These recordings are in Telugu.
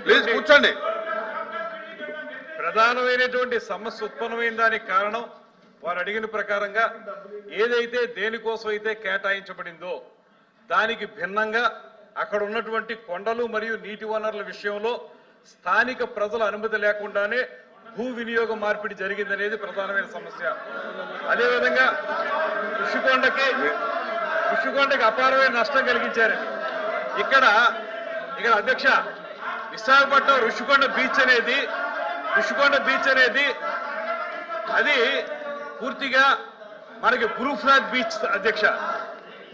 ప్రధానమైనటువంటి కూర్చోండి. ప్రధానమైనటువంటి సమస్య ఉత్పన్నమైన దానికి కారణం వారు అడిగిన ప్రకారంగా ఏదైతే దేనికోసం అయితే కేటాయించబడిందో దానికి భిన్నంగా అక్కడ ఉన్నటువంటి కొండలు మరియు నీటి వనరుల విషయంలో స్థానిక ప్రజల అనుమతి లేకుండానే భూ వినియోగ మార్పిడి జరిగిందనేది ప్రధానమైన సమస్య. అదేవిధంగా ఋషికొండకి ఋషికొండకి అపారమైన నష్టం కలిగించారండి. ఇక్కడ ఇక్కడ అధ్యక్ష విశాఖపట్నం ఋషికొండ బీచ్ అనేది ఋషికొండ బీచ్ అనేది అది పూర్తిగా మనకి బ్లూ ఫ్లాగ్ బీచ్ అధ్యక్ష.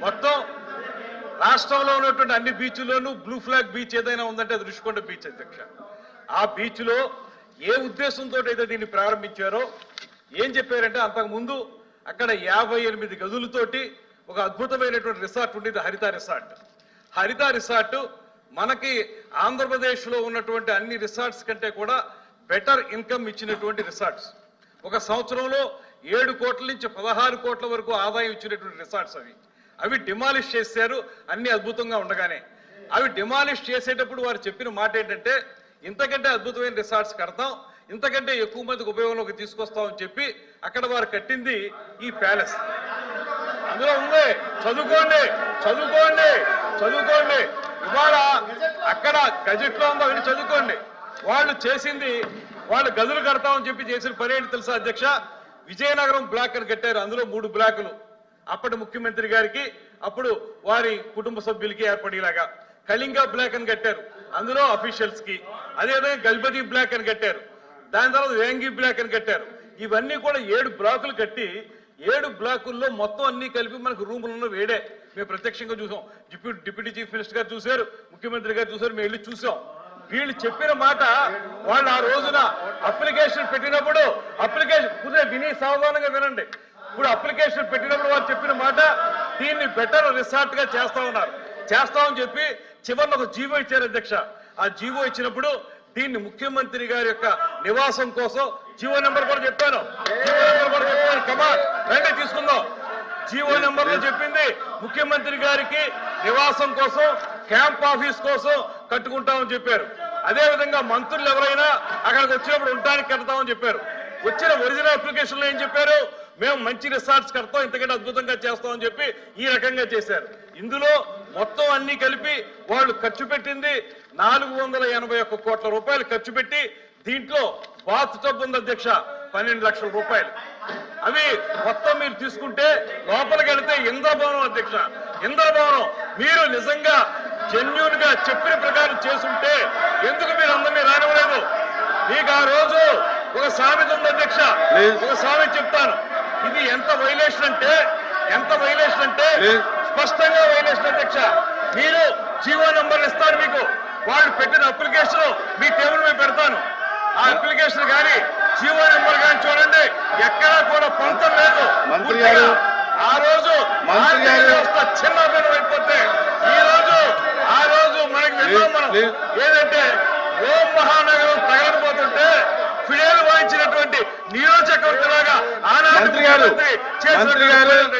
మొత్తం రాష్ట్రంలో ఉన్నటువంటి అన్ని బీచ్లోనూ బ్లూ ఫ్లాగ్ బీచ్ ఏదైనా ఉందంటే అది ఋషికొండ బీచ్ అధ్యక్ష. ఆ బీచ్లో ఏ ఉద్దేశంతో అయితే దీన్ని ప్రారంభించారో ఏం చెప్పారంటే అంతకుముందు అక్కడ యాభై ఎనిమిది గదులతోటి ఒక అద్భుతమైనటువంటి రిసార్ట్ ఉండేది హరిత రిసార్ట్. హరిత రిసార్ట్ మనకి ఆంధ్రప్రదేశ్లో ఉన్నటువంటి అన్ని రిసార్ట్స్ కంటే కూడా బెటర్ ఇన్కమ్ ఇచ్చినటువంటి రిసార్ట్స్. ఒక సంవత్సరంలో ఏడు కోట్ల నుంచి పదహారు కోట్ల వరకు ఆదాయం ఇచ్చినటువంటి రిసార్ట్స్ అవి. అవి డిమాలిష్ చేశారు అన్ని అద్భుతంగా ఉండగానే. అవి డిమాలిష్ చేసేటప్పుడు వారు చెప్పిన మాట ఏంటంటే ఇంతకంటే అద్భుతమైన రిసార్ట్స్ కడతాం ఇంతకంటే ఎక్కువ మందికి ఉపయోగంలోకి తీసుకొస్తామని చెప్పి అక్కడ వారు కట్టింది ఈ ప్యాలెస్. అందులో ఉంది. చదువుకోండి చదువుకోండి. చదువుకోండి. ఇవాళ అక్కడ గజెట్లో ఉందో అవి చదువుకోండి. వాళ్ళు చేసింది వాళ్ళు గదులు కడతామని చెప్పి చేసిన పని ఏంటి తెలుసా అధ్యక్ష? విజయనగరం బ్లాక్ అని కట్టారు. అందులో మూడు బ్లాకులు. అప్పటి ముఖ్యమంత్రి గారికి అప్పుడు వారి కుటుంబ సభ్యులకి ఏర్పడేలాగా. కళింగ బ్లాక్ అని కట్టారు. అందులో అఫీషియల్స్కి అదేవిధంగా గల్బదీ బ్లాక్ అని కట్టారు. దాని తర్వాత వేంగి బ్లాక్ అని కట్టారు. ఇవన్నీ కూడా ఏడు బ్లాకులు కట్టి ఏడు బ్లాకుల్లో మొత్తం అన్ని కలిపి మనకు రూములను వేడే. మేము ప్రత్యక్షంగా చూసాం. డిప్యూటీ డిప్యూటీ చీఫ్ మినిస్టర్ గారు చూశారు ముఖ్యమంత్రి గారు చూశారు మేము వెళ్ళి చూసాం. వీళ్ళు చెప్పిన మాట వాళ్ళు ఆ రోజున అప్లికేషన్ పెట్టినప్పుడు అప్లికేషన్ కుదిరే విని సావధానంగా వినండి. ఇప్పుడు అప్లికేషన్ పెట్టినప్పుడు వారు చెప్పిన మాట దీన్ని బెటర్ రిసార్ట్గా చేస్తా ఉన్నారు. చేస్తామని చెప్పి చివరిలో ఒక జీవో ఇచ్చారు అధ్యక్ష. ఆ జీవో ఇచ్చినప్పుడు దీన్ని ముఖ్యమంత్రి గారి యొక్క నివాసం కోసం జీవో నెంబర్ కూడా చెప్పాను. జీవో నెంబర్ కూడా చెప్పాను. కమా రండి తీసుకుందాం. జీవో నెంబర్లో చెప్పింది. ముఖ్యమంత్రి గారికి నివాసం కోసం క్యాంప్ ఆఫీస్ కోసం కట్టుకుంటామని చెప్పారు. అదే విధంగా మంత్రులు ఎవరైనా అక్కడికి వచ్చినప్పుడు ఉండడానికి కడతామని చెప్పారు. వచ్చిన ఒరిజినల్ అప్లికేషన్లో ఏం చెప్పారు? మేము మంచి రిసార్ట్స్ కడతాం ఇంతకంటే అద్భుతంగా చేస్తామని చెప్పి ఈ రకంగా చేశారు. ఇందులో మొత్తం అన్ని కలిపి వాళ్ళు ఖర్చు పెట్టింది నాలుగు వందల ఎనభై ఒక్క కోట్ల రూపాయలు ఖర్చు పెట్టి దీంట్లో బాత్ టబ్ ఉంది అధ్యక్ష. పన్నెండు లక్షల రూపాయలు. అవి మొత్తం మీరు తీసుకుంటే లోపలికి వెళితే ఇంద్రభవనం అధ్యక్ష. ఇంద్రభవనం మీరు నిజంగా జెన్యున్గా చెప్పిన ప్రకారం చేసుంటే ఎందుకు మీరు అందరినీ రానివ్వలేదు? మీకు ఆ రోజు ఒక సామెత ఉంది అధ్యక్ష. ఒక సామెత చెప్తాను. ఇది ఎంత వైలేషన్ అంటే ఎంత వైలేషన్ అంటే. స్పష్టంగా వైలేషన్ అధ్యక్ష. మీరు జీవో నంబర్ ఇస్తారు మీకు. వాళ్ళు పెట్టిన అప్లికేషన్ మీ టేబుల్ మీద పెడతాను. ఆ అప్లికేషన్ కానీ జీవో నెంబర్ కానీ చూడండి ఎక్కడా కూడా పొంతం లేదు మంత్రి గారు. ఆ రోజు మంత్రి గారు. చిన్నభిన్నం అయిపోతే ఈ రోజు ఆ రోజు మనకి విన్నాం మనం ఏదంటే ఓం మహానగరం తగలకపోతుంటే ఫిడేలు వాయించినటువంటి మంత్రి గారు, ముఖ్యమంత్రి చేసినటువంటి మంత్రి గారు.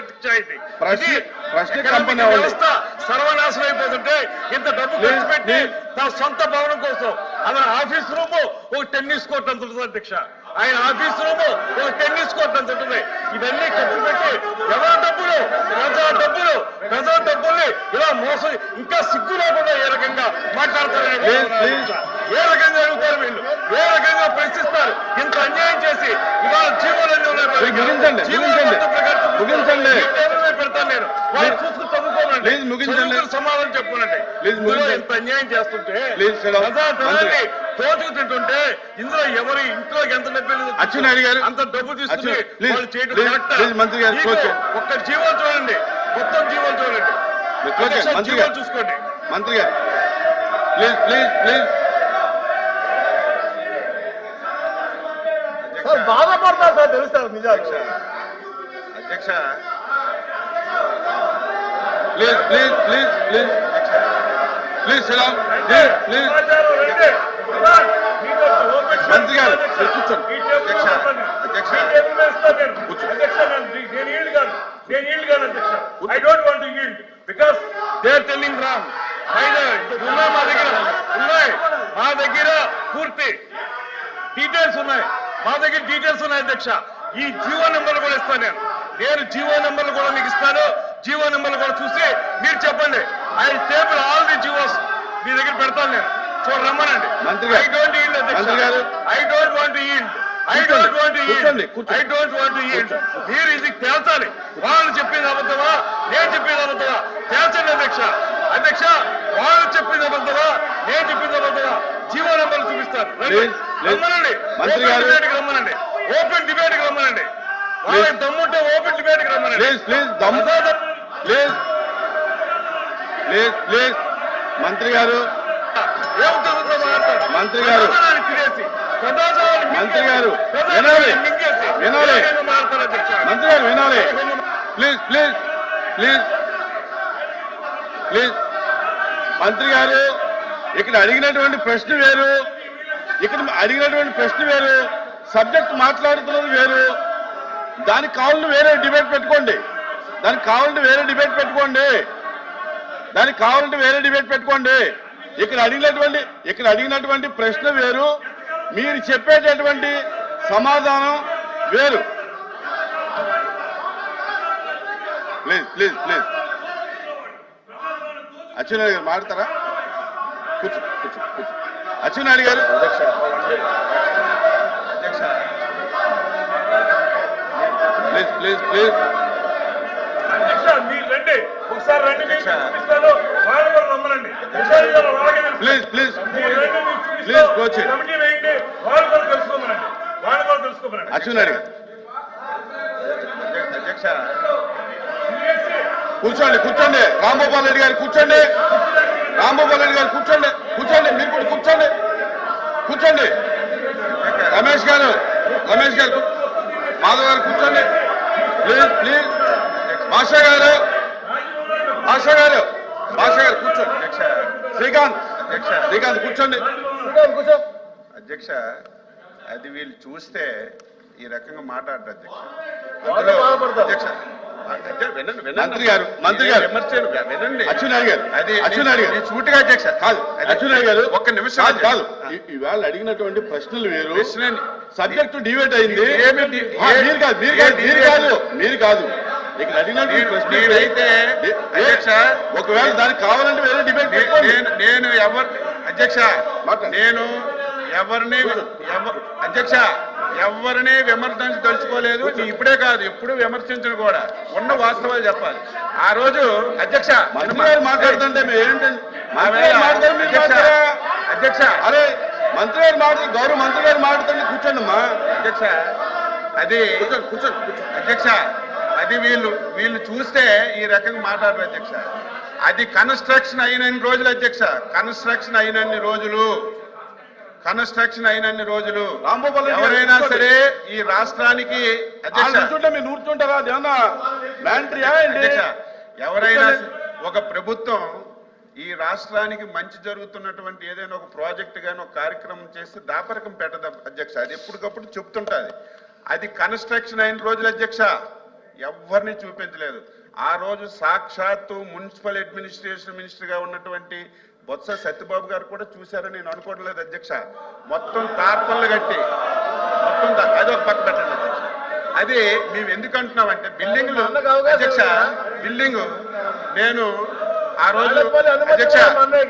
ప్రశ్న- కంపెనీ. వ్యవస్థ సర్వనాశనం అయిపోతుంటే ఇంత డబ్బు ఖర్చు పెట్టి. తన సొంత భవనం కోసం అతని ఆఫీస్ రూమ్ ఒక టెన్నిస్ కోర్ట్ అంత అధ్యక్ష ఆయన ఆఫీస్ రూమ్ ఓ టెన్నిస్ కోర్ట్ అంత ఉంటుంది. ఇవన్నీ ఖర్చు పెట్టి ఎవరి డబ్బులు? ప్రజా డబ్బులు. ప్రజా డబ్బుల్ని ఇలా మోసం ఇంకా సిగ్గు లేకుండా ఏ రకంగా మాట్లాడతారు ఏ రకంగా అడుగుతారు వీళ్ళు? ఏ రకంగా ప్రశ్నిస్తారు? ఇంత అన్యాయం చేసి ఇవాళ జీవోలన్నీ ముగించండి, పెడతాను నేను. వాళ్ళు చదువుకోనండి సమాధానం చెప్పుకోనండి. ఇంత అన్యాయం చేస్తుంటే తింటుంటే ఇందులో ఎవరి ఇంట్లోకి ఎంత అచ్చెన్నాయుడు గారు. అంత డబ్బు తీసుకుని వాళ్ళు చేయడం మంత్రి గారు. ఒక్క చూడండి. మొత్తం చూడండి. మంత్రి గారు. చూసుకోండి. మంత్రి గారు. Please please please. బాధపడతారు సార్ తెలుస్తారు నిజాలు అధ్యక్ష please please please please please సిరామ్ please please మంత్రి గారు, కూర్చోండి. అధ్యక్ష. అధ్యక్ష. అధ్యక్ష, నేను ఈల్డ్ కాను. నేను ఈల్డ్ కాను, అధ్యక్ష. I don't want to yield because they are telling wrong. Either ఉన్నాయి మా దగ్గర ఉన్నాయి మా దగ్గర పూర్తి డీటెయిల్స్ ఉన్నాయి మా దగ్గర డీటెయిల్స్ ఉన్నాయి అధ్యక్ష. ఈ జీవో నెంబర్లు కూడా ఇస్తాను నేను. నేను జీవో నెంబర్లు కూడా మీకు ఇస్తాను. జీవో నెంబర్లు కూడా చూసి మీరు చెప్పండి. I table all the GOs మీ దగ్గర పెడతాను నేను. చూడ రమ్మనండి. I don't yield. I don't want yield I. Don't want. I don't want yield మీరు ఇది తేల్చాలి. వాళ్ళు చెప్పింది అబద్ధమా? నేను చెప్పింది అబద్ధమా? తేల్చండి అధ్యక్ష. అధ్యక్ష వాళ్ళు చెప్పింది అబద్ధమా? నేను చెప్పింది అబద్ధమా? జీవో నెంబర్లు చూపిస్తారు మంత్రి గారు. రమ్మనండి. ఓపెన్ డిబేట్కి రమ్మనండి. వాళ్ళకి దమ్ముంటే ఓపెన్ డిబేట్కి రమ్మనండి. ప్లీజ్ ప్లీజ్ దమ్ ప్లీజ్ ప్లీజ్ ప్లీజ్ మంత్రి గారు. మంత్రి గారు. మంత్రి గారు, వినాలి. వినాలి. మంత్రి గారు వినాలి. ప్లీజ్ ప్లీజ్ ప్లీజ్ ప్లీజ్ మంత్రి గారు ఇక్కడ అడిగినటువంటి ప్రశ్న వేరు. ఇక్కడ అడిగినటువంటి ప్రశ్న వేరు సబ్జెక్ట్ మాట్లాడుతున్నది వేరు. దానికి కావాలని వేరే డిబేట్ పెట్టుకోండి. దానికి కావాలంటే వేరే డిబేట్ పెట్టుకోండి. దానికి కావాలంటే వేరే డిబేట్ పెట్టుకోండి. ఇక్కడ అడిగినటువంటి ఇక్కడ అడిగినటువంటి ప్రశ్న వేరు. మీరు చెప్పేటటువంటి సమాధానం వేరు. Please please please. అచ్చెన్నాయుడు గారు మాడతారా కూర్చో కూర్చో కూర్చో. అచ్చెన్నాయుడు గారు. Please please please. అధ్యక్ష, తెలుసు. Please please. రండి, మీకు చూపిస్తాను. ప్లీజ్ కోచ్ అధ్యక్ష. కూర్చోండి కూర్చోండి. రాంగోపాల్ రెడ్డి గారు కూర్చోండి. రెడ్డి గారు కూర్చోండి కూర్చోండి మీరు కూడా కూర్చోండి. కూర్చోండి. రమేష్ గారు రమేష్ గారు మాధవ్ గారు కూర్చోండి. Please please. భాషా గారు భాషా గారు భాషా గారు కూర్చోండి. అధ్యక్ష శ్రీకాంత్ అధ్యక్ష శ్రీకాంత్ కూర్చోండి కూర్చో. అధ్యక్ష అది వీళ్ళు చూస్తే ఈ రకంగా మాట్లాడరు అధ్యక్ష. అధ్యక్ష మంత్రి గారు, మంత్రి గారు. వినండి అచ్చెన్నాయుడు గారు అది అచ్చెన్నాయుడు గారు. సూటిగా అధ్యక్ష కాదు అచ్చెన్నాయుడు గారు ఒక్క నిమిషం కాదు కాదు. ఇవాళ అడిగినటువంటి ప్రశ్నలు వేరు. సబ్జెక్టు డివేట్ అయింది. మీరు కాదు మీరు కాదు మీరు? కాదు మీరు కాదు. ఇక్కడ అడిగినటువంటి ఏ- అధ్యక్ష ఒకవేళ దానికి కావాలంటే వేరే డిబేట్ నేను ఎవరు అధ్యక్ష. నేను ఎవరిని ఎవ- అధ్యక్ష ఎవరిని విమర్శించదలుచుకోలేదు నీ ఇప్పుడే కాదు ఎప్పుడు విమర్శించను కూడా. ఉన్న వాస్తవాలు చెప్పాలి. ఆ రోజు అధ్యక్ష మాట్లాడుతుంటే అధ్యక్ష, అరే మంత్రి గారు మాట్లాడు గౌరవ మంత్రి గారు మాట్లాడుతుంటే కూర్చోండి అమ్మా. అధ్యక్ష అది కూర్చోండి కూర్చోండి కూర్చోండి. అధ్యక్ష అది వీళ్ళు వీళ్ళు చూస్తే ఈ రకంగా మాట్లాడరు అధ్యక్ష. అది కన్స్ట్రక్షన్ అయినన్ని రోజులు అధ్యక్ష? కన్స్ట్రక్షన్ అయినన్ని రోజులు? కన్స్ట్రక్షన్ అయినన్ని రోజులు ఎవరైనా. సరే ఈ రాష్ట్రానికి ఎవరైనా. ఒక ప్రభుత్వం ఈ రాష్ట్రానికి మంచి జరుగుతున్నటువంటి ఏదైనా ఒక ప్రాజెక్ట్ గాని ఒక కార్యక్రమం చేస్తే దాపరకం పెట్టదు అధ్యక్ష. అది ఎప్పటికప్పుడు చెప్తుంటది. అది కన్స్ట్రక్షన్ అయిన రోజులు అధ్యక్ష. ఎవరిని చూపించలేదు. ఆ రోజు సాక్షాత్తు మున్సిపల్ అడ్మినిస్ట్రేషన్ మినిస్టర్గా ఉన్నటువంటి బొత్స సత్యబాబు గారు కూడా చూశారని నేను అనుకోవడం లేదు అధ్యక్ష. మొత్తం తార్పన్లు కట్టి మొత్తం అది ఒక పక్క పెట్టండి. అది మేము ఎందుకు అంటున్నామంటే బిల్డింగ్లు అధ్యక్ష బిల్డింగ్ నేను ఆ రోజు అధ్యక్ష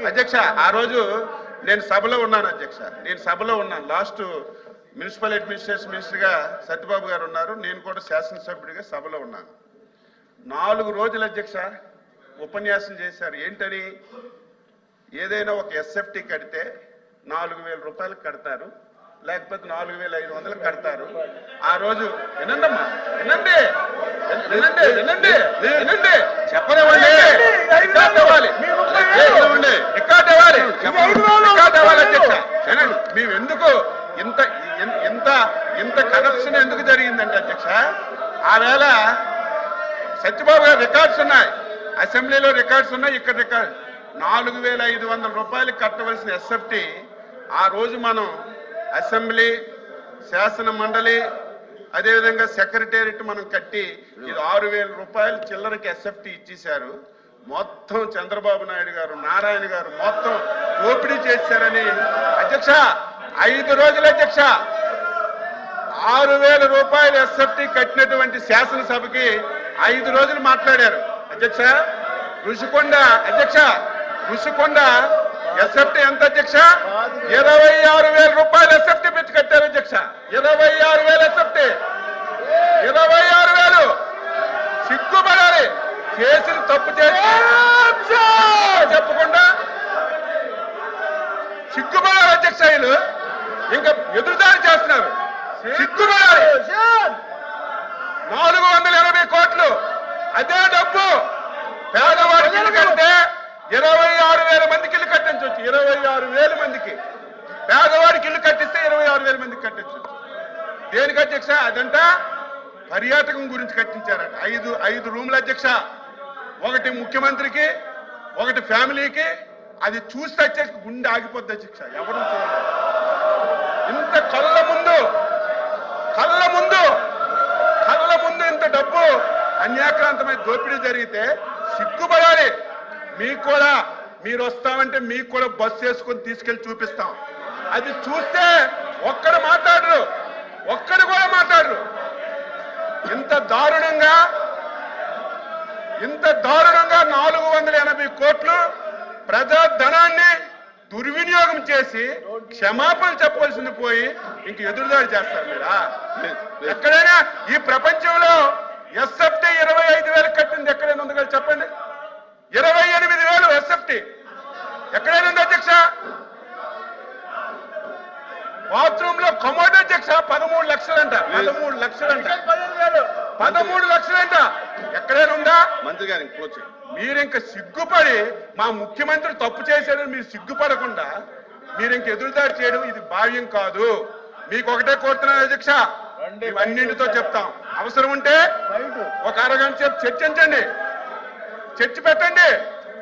అధ్యక్ష ఆ రోజు నేను సభలో ఉన్నాను అధ్యక్ష. నేను సభలో ఉన్నాను. లాస్ట్ మున్సిపల్ అడ్మినిస్ట్రేషన్ మినిస్టర్గా సత్యబాబు గారు ఉన్నారు. నేను కూడా శాసనసభ్యుడిగా సభలో ఉన్నాను. నాలుగు రోజులు అధ్యక్ష ఉపన్యాసం చేశారు. ఏంటని? ఏదైనా ఒక ఎస్ఎఫ్టీ కడితే నాలుగు వేల రూపాయలకు కడతారు లేకపోతే నాలుగు వేల ఐదు వందలకు కడతారు. ఆ రోజు వినండమ్మా వినండి వినండి వినండి వినండి. చెప్పనివ్వండి రికార్డ్ చెప్పనివ్వండి. రికార్డ్ అవ్వాలి. రికార్డ్ అధ్యక్ష వినండి మేము ఎందుకు ఇంత ఇంత ఇంత కరప్షన్ ఎందుకు జరిగిందంటే అధ్యక్ష? ఆ వేళ సత్యబాబు గారు రికార్డ్స్ ఉన్నాయి. అసెంబ్లీలో రికార్డ్స్ ఉన్నాయి ఇక్కడ రికార్డ్ నాలుగు వేల ఐదు వందల రూపాయలు కట్టవలసిన ఎస్ఎఫ్టీ ఆ రోజు మనం అసెంబ్లీ శాసన మండలి అదేవిధంగా సెక్రటేరియట్ మనం కట్టి ఇది ఆరు వేల రూపాయలు చిల్లరకి ఎస్ఎఫ్టీ ఇచ్చేశారు. మొత్తం చంద్రబాబు నాయుడు గారు నారాయణ గారు మొత్తం దోపిడీ చేశారని అధ్యక్ష ఐదు రోజుల అధ్యక్ష ఆరు వేల రూపాయలు ఎస్ఎఫ్టీ కట్టినటువంటి శాసనసభకి ఐదు రోజులు మాట్లాడారు. అధ్యక్ష ఋషికొండ అధ్యక్ష ఉసుకొండ ఎస్ఎఫ్టీ ఎంత అధ్యక్ష? ఇరవై ఆరు వేల రూపాయలు ఎస్ఎఫ్టీ పెట్టి కట్టారు అధ్యక్ష. ఇరవై ఆరు వేల ఎస్ఎఫ్టీ ఇరవై ఆరు వేలు. సిగ్గుపడాలి చేసిన తప్పు చేసి చెప్పకుండా సిగ్గుపడాలి అధ్యక్ష వీళ్ళు. ఇంకా ఎదురుదాడి చేస్తున్నారు. సిగ్గుపడాలి. నాలుగు వందల ఎనభై కోట్లు. అదే డబ్బు పేదవాడికి కంటే ఇరవై ఆరు వేల మందికి ఇల్లు కట్టించవచ్చు ఇరవై ఆరు వేల మందికి. పేదవాడికి ఇల్లు కట్టిస్తే ఇరవై ఆరు వేల మందికి కట్టించవచ్చు దేనికి అధ్యక్ష? అదంట పర్యాటకం గురించి కట్టించారట. ఐదు ఐదు రూముల అధ్యక్ష. ఒకటి ముఖ్యమంత్రికి ఒకటి ఫ్యామిలీకి. అది చూస్తే అధ్యక్ష గుండె ఆగిపోద్ది అధ్యక్ష. ఎవరు చూడలేదు ఇంత కళ్ళ ముందు కళ్ళ ముందు కళ్ళ ముందు ఇంత డబ్బు అన్యాక్రాంతమైన దోపిడీ జరిగితే సిగ్గుపడాలి. మీకు కూడా మీరు వస్తామంటే మీకు కూడా బస్సు వేసుకొని తీసుకెళ్ళి చూపిస్తాం. అది చూస్తే ఒక్కడు మాట్లాడరు. ఒక్కడు కూడా మాట్లాడరు. ఇంత దారుణంగా ఇంత దారుణంగా నాలుగు వందల ఎనభై కోట్లు ప్రజా ధనాన్ని దుర్వినియోగం చేసి క్షమాపణ చెప్పవలసింది పోయి ఇంక ఎదురుదాడి చేస్తారు మీరా? ఎక్కడైనా ఈ ప్రపంచంలో ఎస్ఎఫ్టీ ఇరవై ఐదు వేలు కట్టింది ఎక్కడైనా ఉంది కదా చెప్పండి. ఇరవై ఎనిమిది వేలు ఎస్ఎఫ్టీ. ఎక్కడైనా ఉంది అధ్యక్ష? బాత్రూమ్లో కమోడ్ అధ్యక్ష పదమూడు లక్షలంట పదమూడు లక్షలంట. పదమూడు లక్షలంట. ఎక్కడైనా ఉందా? మంత్రి గారికి క్లోజ్ చేయండి. మీరు ఇంక సిగ్గుపడి మా ముఖ్యమంత్రి తప్పు చేశాడని మీరు సిగ్గుపడకుండా మీరు ఇంక ఎదురుదాడి చేయడం ఇది భావ్యం కాదు. మీకు ఒకటే కోరుతున్నాను అధ్యక్ష. ఇవన్నింటితో చెప్తాం. అవసరం ఉంటే ఒక అరగంట సేపు చర్చించండి. చర్చ పెట్టండి.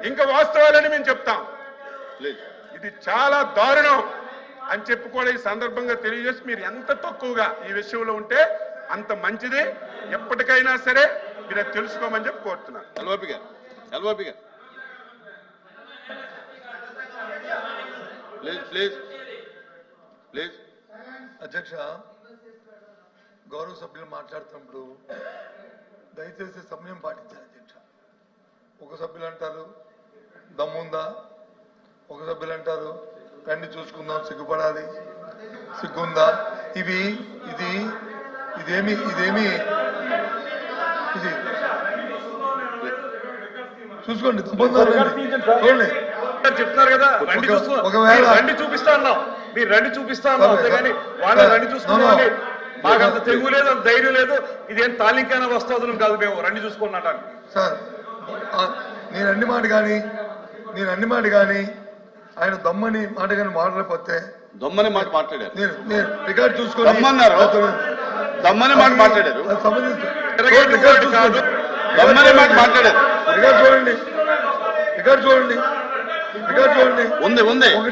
ఇంకా వాస్తవాలని మేము చెప్తాం. ప్లీజ్ ఇది చాలా దారుణం అని చెప్పి కూడా ఈ సందర్భంగా తెలియజేసి మీరు ఎంత తక్కువగా ఈ విషయంలో ఉంటే అంత మంచిది. ఎప్పటికైనా సరే మీరు తెలుసుకోమని చెప్పి కోరుతున్నాను. ఎల్ఓపి గారు ఎల్ఓపి గారు. Please please please. అధ్యక్ష గౌరవ సభ్యులు మాట్లాడుతున్నప్పుడు దయచేసి సమయం పాటించాలి ఒక సభ్యులు అంటారు దమ్ముందా? ఒక సభ్యులు అంటారు రండి చూసుకుందాం సిగ్గుపడాలి. సిగ్గుందా? ఇవి ఇది ఇదేమి ఇదేమి? ఇది. చూసుకోండి దమ్ముందా. చూడండి. చెప్తున్నారు కదా ఒకవేళ- రండి చూపిస్తా అన్నాం. మీరు రండి చూపిస్తా అన్నాం అంతేగాని సరే. వాళ్ళని రండి నో, చూసుకోవాలి నో. మాకు అంత తెగువ లేదు అంత ధైర్యం లేదు. ఇదేం తాలింకైనా వస్తుంది కాదు మేము. రండి చూసుకున్నటానికి సార్ నేను అన్ని మాట కానీ నేను అన్ని మాట కానీ ఆయన దమ్మని మాట కానీ మాట్లాడకపోతే దొమ్మని మాట మాట్లాడారు. నేను నేను రికార్డ్ చూసుకొని దమ్మన్నారు. దమ్మని మాట మాట్లాడారు. అది సంబంధించి రికార్డ్. చూసుకోండి. దమ్మని మాట మాట్లాడారు. రికార్డ్ చూడండి. రికార్డ్ చూడండి. రికార్డ్ చూడండి. ఉంది ఉంది. ఒకటి